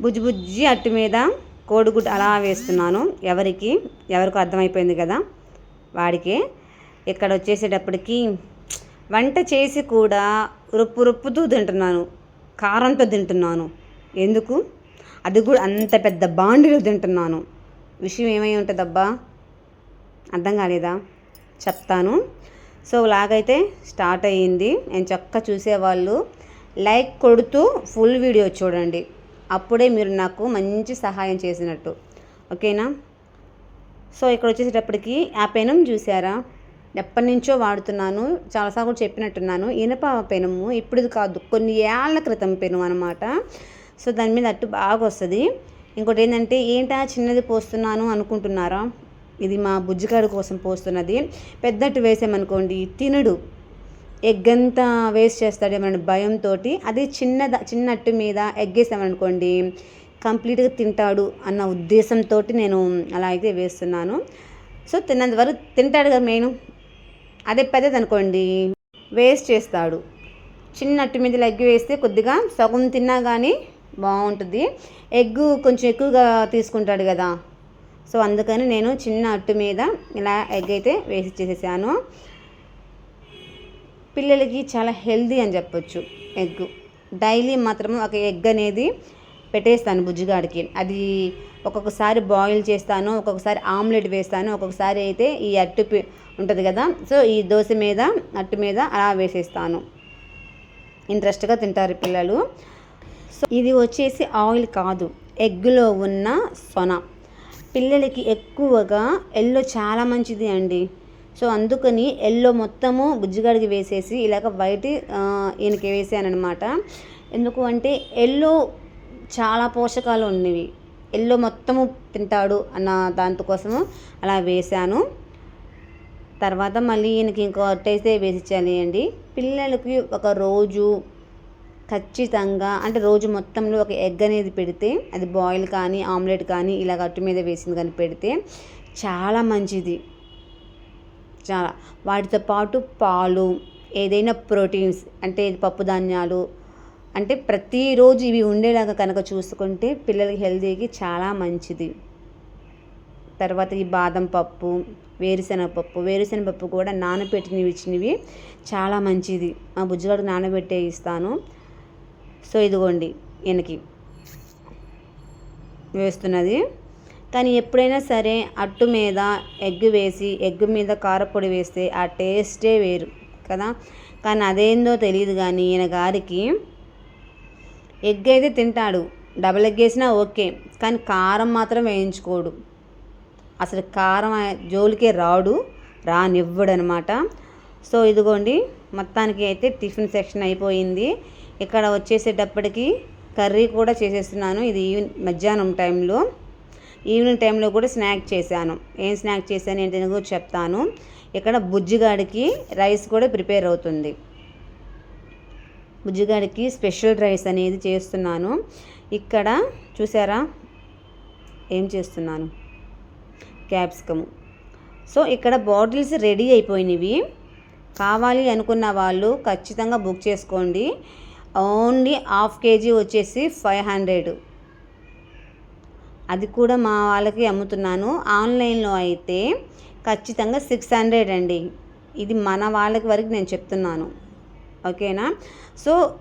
బుజ్జి బుజ్జి అట్టు మీద కోడిగుడ్డు అలా వేస్తున్నాను. ఎవరికి? ఎవరికి అర్థమైపోయింది కదా? వాడికే ఇక్కడ వచ్చేసేటప్పటికి వంట చేసి కూడా రుప్పు రుప్పుతూ తింటున్నాను. కారంతో తింటున్నాను. ఎందుకు? అది కూడా అంత పెద్ద బాండిలో తింటున్నాను. విషయం ఏమై ఉంటుందబ్బా? అర్థం కాలేదా? చెప్తాను. సో లాగైతే స్టార్ట్ అయ్యింది. నేను చక్క చూసేవాళ్ళు. లైక్ కొడుతూ ఫుల్ వీడియో చూడండి. అప్పుడే మీరు నాకు మంచి సహాయం చేసినట్టు. ఓకేనా? సో ఇక్కడ వచ్చేసేటప్పటికి ఆ పెనం చూసారా ఎప్పటి నుంచో వాడుతున్నాను. చాలాసార్లు చెప్పినట్టున్నాను. ఇనప పెనము ఇప్పుడు కాదు కొన్ని ఏళ్ళ క్రితం పెను అనమాట సో దాని మీద అట్టు బాగా వస్తుంది. ఇంకోటి ఏంటంటే ఏంటా చిన్నది పోస్తున్నాను అనుకుంటున్నారా? ఇది మా బుజ్జిగాడు కోసం పోస్తున్నది. పెద్దట్టు వేసామనుకోండి తినడు. ఎగ్ అంతా వేస్ట్ చేస్తాడేమన్న భయంతో అదే చిన్న చిన్న అట్టు మీద ఎగ్ వేసామనుకోండి కంప్లీట్గా తింటాడు అన్న ఉద్దేశంతో నేను అలా అయితే వేస్తున్నాను. సో తిన్నంత వరకు తింటాడు కదా మెయిన్. అదే పెద్దది అనుకోండి వేస్ట్ చేస్తాడు. చిన్న అట్టు మీద ఎగ్ వేస్తే కొద్దిగా సగం తిన్నా కానీ బాగుంటుంది. ఎగ్ కొంచెం ఎక్కువగా తీసుకుంటాడు కదా. సో అందుకని నేను చిన్న అట్టు మీద ఇలా ఎగ్ అయితే వేసి చేసేసాను. పిల్లలకి చాలా హెల్దీ అని చెప్పొచ్చు. ఎగ్. డైలీ మాత్రం ఒక ఎగ్ అనేది పెట్టేస్తాను బుజ్జిగాడికి. అది ఒక్కొక్కసారి బాయిల్ చేస్తాను ఒక్కొక్కసారి ఆమ్లెట్ వేస్తాను ఒక్కొక్కసారి అయితే ఈ అట్టు ఉంటుంది కదా? సో ఈ దోశ మీద అట్టు మీద అలా వేసేస్తాను. ఇంట్రెస్ట్గా తింటారు పిల్లలు. సో ఇది వచ్చేసి ఆయిల్ కాదు ఎగ్లో ఉన్న సొన. పిల్లలకి ఎక్కువగా ఎల్లో చాలా మంచిది అండి. సో అందుకని ఎల్లో మొత్తము బుజ్జిగాడికి వేసేసి ఇలాగ వైట్ ఈయనకి వేసాను అనమాట ఎందుకు అంటే ఎల్లో చాలా పోషకాలు ఉన్నవి. ఎల్లో మొత్తము తింటాడు అన్న దాంతోకోసము అలా వేసాను. తర్వాత మళ్ళీ ఈయనకి ఇంకో అట్టయితే వేసిచ్చాలి అండి. పిల్లలకి ఒక రోజు ఖచ్చితంగా అంటే రోజు మొత్తంలో ఒక ఎగ్ అనేది పెడితే అది బాయిల్ కానీ ఆమ్లెట్ కానీ ఇలా అట్టు మీద వేసింది కానీ పెడితే చాలా మంచిది. చాలా. వాటితో పాటు పాలు ఏదైనా ప్రోటీన్స్ అంటే పప్పు ధాన్యాలు అంటే ప్రతిరోజు ఇవి ఉండేలాగా కనుక చూసుకుంటే పిల్లలకి హెల్తీకి చాలా మంచిది. తర్వాత ఈ బాదం పప్పు వేరుశనగ పప్పు వేరుశనగ పప్పు కూడా నానబెట్టినవి ఇచ్చినవి చాలా మంచిది. మా బుజ్జిగాడు నానబెట్టే ఇస్తాను. సో ఇదిగోండి వెనకి వేస్తున్నది. కానీ ఎప్పుడైనా సరే అట్టు మీద ఎగ్ వేసి ఎగ్ మీద కారపొడి వేస్తే ఆ టేస్టే వేరు కదా? కానీ అదేందో తెలియదు కానీ ఈయన గారికి ఎగ్ అయితే తింటాడు డబల్ ఎగ్ వేసినా ఓకే కానీ కారం మాత్రం వేయించుకోడు. అసలు కారం జోలికే రాడు రానివ్వడు అనమాట సో ఇదిగోండి మొత్తానికి అయితే టిఫిన్ సెక్షన్ అయిపోయింది. ఇక్కడ వచ్చేసేటప్పటికి కర్రీ కూడా చేసేస్తున్నాను. ఇది ఈవిన్ మధ్యాహ్నం టైంలో. ఈవినింగ్ టైంలో కూడా స్నాక్ చేశాను. ఏం స్నాక్ చేశాను ఏంటి కూడా చెప్తాను. ఇక్కడ బుజ్జిగాడికి రైస్ కూడా ప్రిపేర్ అవుతుంది. బుజ్జిగాడికి స్పెషల్ రైస్ అనేది చేస్తున్నాను. ఇక్కడ చూసారా? ఏం చేస్తున్నాను? క్యాప్సికము సో ఇక్కడ బాటిల్స్ రెడీ అయిపోయినవి. కావాలి అనుకున్న వాళ్ళు ఖచ్చితంగా బుక్ చేసుకోండి. ఓన్లీ హాఫ్ కేజీ వచ్చేసి ఫైవ్ హండ్రెడ్. అది కూడా మా వాళ్ళకి అమ్ముతున్నాను. ఆన్లైన్లో అయితే ఖచ్చితంగా సిక్స్ హండ్రెడ్ అండి. ఇది మన వాళ్ళకి వరకు నేను చెప్తున్నాను. ఓకేనా? సో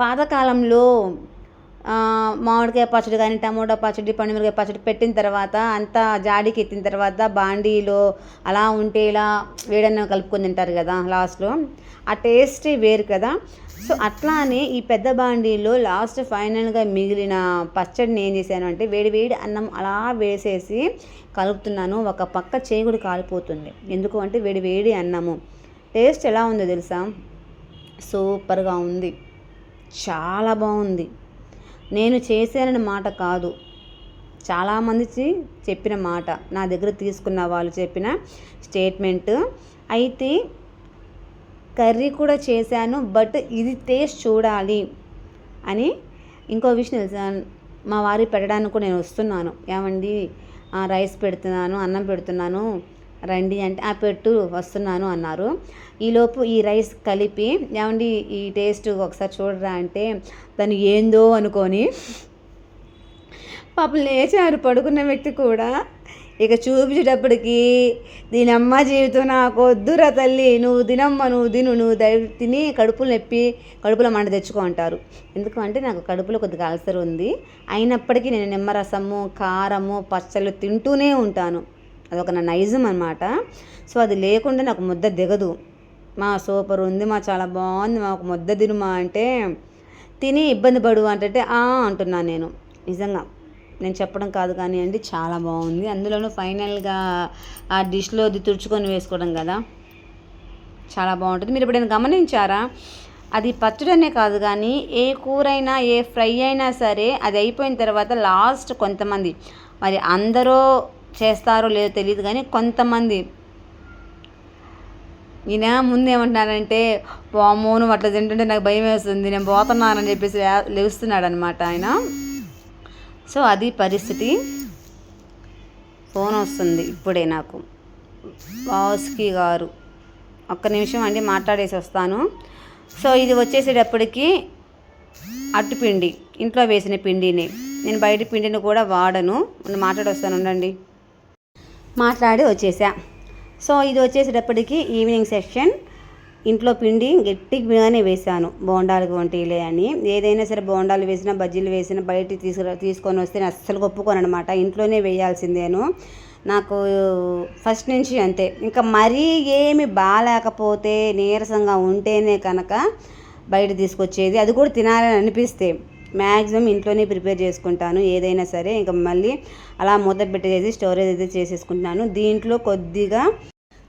పాతకాలంలో మామిడికాయ పచ్చడి కానీ టమోటా పచ్చడి పండుమిరకాయ పచ్చడి పెట్టిన తర్వాత అంతా జాడీకి ఎత్తిన తర్వాత బాండీలో అలా ఉంటే ఇలా వేడన్న కలుపుకొని తింటారు కదా లాస్ట్లో. ఆ టేస్ట్ వేరు కదా. సో అట్లానే ఈ పెద్ద బాండీలో లాస్ట్ ఫైనల్గా మిగిలిన పచ్చడిని ఏం చేశాను అంటే వేడి వేడి అన్నం అలా వేసేసి కలుపుతున్నాను. ఒక పక్క చేగుడు కాలిపోతుంది. ఎందుకు అంటే వేడి వేడి అన్నము. టేస్ట్ ఎలా ఉందో తెలుసా? సూపర్గా ఉంది. చాలా బాగుంది. నేను చేశానని మాట కాదు. చాలామంది చెప్పిన మాట నా దగ్గర తీసుకున్న వాళ్ళు చెప్పిన స్టేట్మెంట్. అయితే కర్రీ కూడా చేశాను బట్ ఇది టేస్ట్ చూడాలి అని ఇంకో విషయం తెలుసా? మా వారి పెట్టడానికి కూడా నేను వస్తున్నాను. ఏమండి? రైస్ పెడుతున్నాను అన్నం పెడుతున్నాను. రండి అంటే ఆ పెట్టు వస్తున్నాను అన్నారు. ఈలోపు ఈ రైస్ కలిపి ఏమండి ఈ టేస్ట్ ఒకసారి చూడరా అంటే దాన్ని ఏందో అనుకొని పాపం లేచారు పడుకున్న వ్యక్తి కూడా. ఇక చూపించేటప్పటికి దీని అమ్మ జీవితం నాకు వద్దురా తల్లి నువ్వు తినమ్మ నువ్వు తిను నువ్వు దయ తిని కడుపులు నొప్పి కడుపులో మంట తెచ్చుకో అంటారు. ఎందుకు అంటే నాకు కడుపులో కొద్దిగా అల్సర్ ఉంది. అయినప్పటికీ నేను నిమ్మరసము కారము పచ్చళ్ళు తింటూనే ఉంటాను. అదొక నా నైజం అనమాట సో అది లేకుండా నాకు ముద్ద దిగదు. మా సూపర్ ఉంది మా చాలా బాగుంది మాకు ముద్ద తినుమా అంటే తిని ఇబ్బంది పడు అంటే ఆ అంటున్నాను నేను. నిజంగా. నేను చెప్పడం కాదు కానీ అండి చాలా బాగుంది. అందులోనూ ఫైనల్గా ఆ డిష్లో అది తుడుచుకొని వేసుకోవడం కదా. చాలా బాగుంటుంది. మీరు ఎప్పుడైనా గమనించారా? అది పచ్చడనే కాదు కానీ ఏ కూర అయినా ఏ ఫ్రై అయినా సరే అది అయిపోయిన తర్వాత లాస్ట్ కొంతమంది. మరి అందరూ చేస్తారో లేదో తెలియదు కానీ కొంతమంది. ఈయన ముందు ఏమంటున్నారంటే వామోను అట్లా తింటుంటే నాకు భయం వేస్తుంది నేను పోతున్నానని చెప్పేసి లేస్తున్నాడు అనమాట ఆయన. సో అది పరిస్థితి. ఫోన్ వస్తుంది ఇప్పుడే నాకు. వాస్కి గారు. ఒక్క నిమిషం అండి మాట్లాడేసి వస్తాను. సో ఇది వచ్చేసేటప్పటికి అట్టుపిండి ఇంట్లో వేసిన పిండిని. నేను బయట పిండిని కూడా వాడను. మాట్లాడొస్తాను ఉండండి. మాట్లాడి వచ్చేసా. సో ఇది వచ్చేసేటప్పటికి ఈవినింగ్ సెషన్ ఇంట్లో పిండి గట్టిగానే వేశాను. బోండాలు వంటిలే అని. ఏదైనా సరే బోండాలు వేసినా బజ్జీలు వేసినా బయట తీసుకు తీసుకొని వస్తే నేను అస్సలు ఒప్పుకోను అనమాట ఇంట్లోనే వేయాల్సిందేను. నాకు ఫస్ట్ నుంచి అంతే. ఇంకా మరీ ఏమి బాగాలేకపోతే నీరసంగా ఉంటేనే కనుక బయట తీసుకొచ్చేది. అది కూడా తినాలని అనిపిస్తే. మ్యాక్సిమం ఇంట్లోనే ప్రిపేర్ చేసుకుంటాను ఏదైనా సరే. ఇంకా మళ్ళీ అలా మూత పెట్టేసి స్టోరేజ్ అయితే చేసేసుకుంటున్నాను. దీంట్లో కొద్దిగా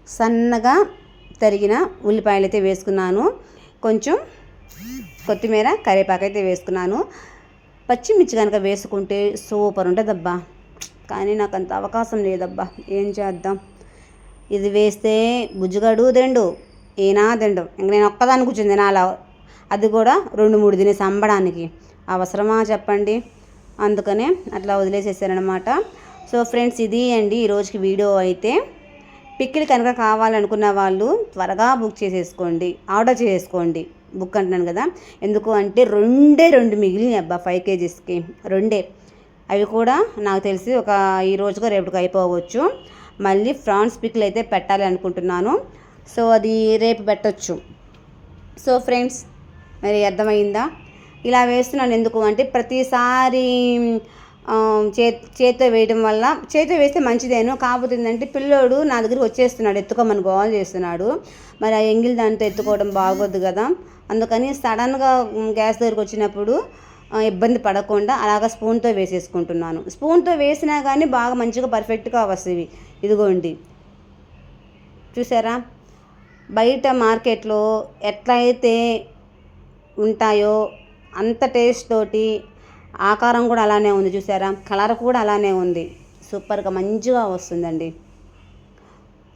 సన్నగా తరిగిన ఉల్లిపాయలు అయితే వేసుకున్నాను. కొంచెం కొత్తిమీర కరివేపాకు అయితే వేసుకున్నాను. పచ్చిమిర్చి కనుక వేసుకుంటే సూపర్ ఉంటుందబ్బా కానీ నాకు అంత అవకాశం లేదబ్బా. ఏం చేద్దాం? ఇది వేస్తే బుజ్జుగడు తిండు ఈనా తిండు. ఇంక నేను ఒక్కదాన్ని కూర్చుంది అలా అది కూడా రెండు మూడు తినేసి అంబడానికి అవసరమా చెప్పండి. అందుకనే అట్లా వదిలేసేసారనమాట సో ఫ్రెండ్స్ ఇది అండి ఈరోజుకి వీడియో అయితే. పిక్కిలు కనుక కావాలనుకున్న వాళ్ళు త్వరగా బుక్ చేసేసుకోండి. ఆర్డర్ చేసుకోండి బుక్ అంటున్నాను కదా. ఎందుకు అంటే రెండే రెండు మిగిలినాయి అబ్బా ఫైవ్ కేజీస్కి. రెండే. అవి కూడా నాకు తెలిసి ఒక ఈ రోజుగా రేపుకి అయిపోవచ్చు. మళ్ళీ ఫ్రాన్స్ పిక్లు అయితే పెట్టాలి అనుకుంటున్నాను. సో అది రేపు పెట్టచ్చు. సో ఫ్రెండ్స్ మరి అర్థమైందా? ఇలా వేస్తున్నాను ఎందుకు అంటే ప్రతిసారి చే చేతితో వేయడం వల్ల చేతితో వేస్తే మంచిదేను. కాకపోతే ఏంటంటే పిల్లోడు నా దగ్గరికి వచ్చేస్తున్నాడు ఎత్తుకోమని గోల్ చేస్తున్నాడు. మరి ఆ ఎంగిల్ దాంతో ఎత్తుకోవడం బాగోద్దు కదా. అందుకని సడన్గా గ్యాస్ దగ్గరికి వచ్చినప్పుడు ఇబ్బంది పడకుండా అలాగ స్పూన్తో వేసేసుకుంటున్నాను. స్పూన్తో వేసినా కానీ బాగా మంచిగా పర్ఫెక్ట్గా వస్తుంది. ఇదిగోండి. చూసారా? బయట మార్కెట్లో ఎట్లయితే ఉంటాయో అంత టేస్ట్ తోటి ఆకారం కూడా అలానే ఉంది చూసారా? కలర్ కూడా అలానే ఉంది. సూపర్గా మంచిగా వస్తుందండి.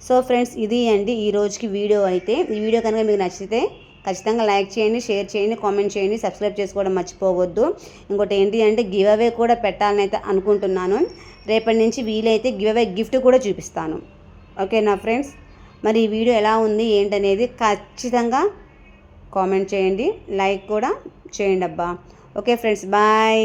సో ఫ్రెండ్స్ ఇది అండి ఈ రోజుకి వీడియో అయితే. ఈ వీడియో కనుక మీకు నచ్చితే ఖచ్చితంగా లైక్ చేయండి షేర్ చేయండి కామెంట్ చేయండి సబ్స్క్రైబ్ చేసుకోవడం మర్చిపోవద్దు. ఇంకోటి ఏంటి అంటే గివ్ అవే కూడా పెట్టాలని అయితే అనుకుంటున్నాను. రేపటి నుంచి వీలైతే గివ్ అవే గిఫ్ట్ కూడా చూపిస్తాను. ఓకే నా ఫ్రెండ్స్ మరి ఈ వీడియో ఎలా ఉంది ఏంటనేది ఖచ్చితంగా కామెంట్ చేయండి. లైక్ కూడా చేయండి అబ్బా. Okay friends bye.